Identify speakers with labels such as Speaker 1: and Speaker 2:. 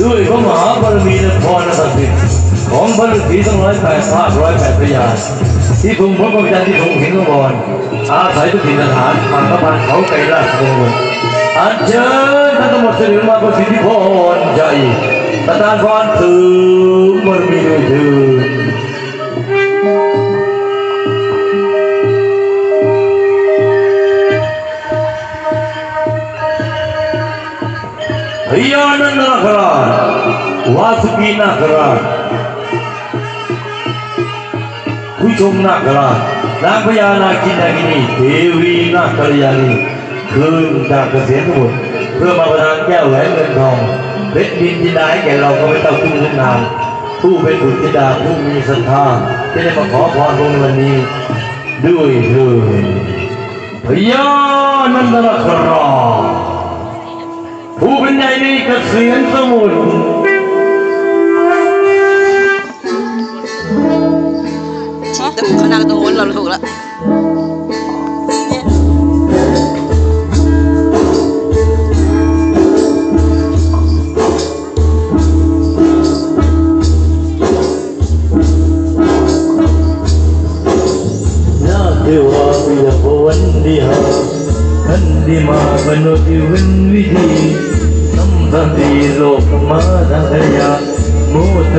Speaker 1: ด้วยพระมหาบารมีและพรศักดิ์สิทธิ์ของพระฤาษีทั้งร้อยแปดภาคร้อยแปดพระยาที่ทรงพระประจันทร์ที่ทรงเห็นขบวนอาศัยทุกถิ่นสถานผ่านพระพันเขาไกรราชวงศ์อันเชิญท่านทั้งหมดเสด็จมาประสิทธิพรใจประทานพรถึงบารมีด้วยเถิดพยานันนาครา วาสุกีนาคราชผู้ชมนาคราชนางพญานาคินาคินีเทวีนาครยานีคืนจากเกษียณทั้งหมดเพื่อมาประทานแก้วแหวนเงินทองเพชรดินจินดาให้แก่เราก็ไม่ต้องทุ่งทุกนามผู้เป็นบุตรธิดาผู้มีศรัทธาที่ได้มาขอพรในวันนี้ด้วยเถิดพญานันทนาคราชผู้เป็นใหญ่ในเกษียณสมุทร
Speaker 2: แต่คณะตรงนู้นเราถูกแล้ว
Speaker 1: นาเทวาวิยพวันดิหาขันดิมาปนุติวินวิธีสัมพันติโลกมาทังขยาโมท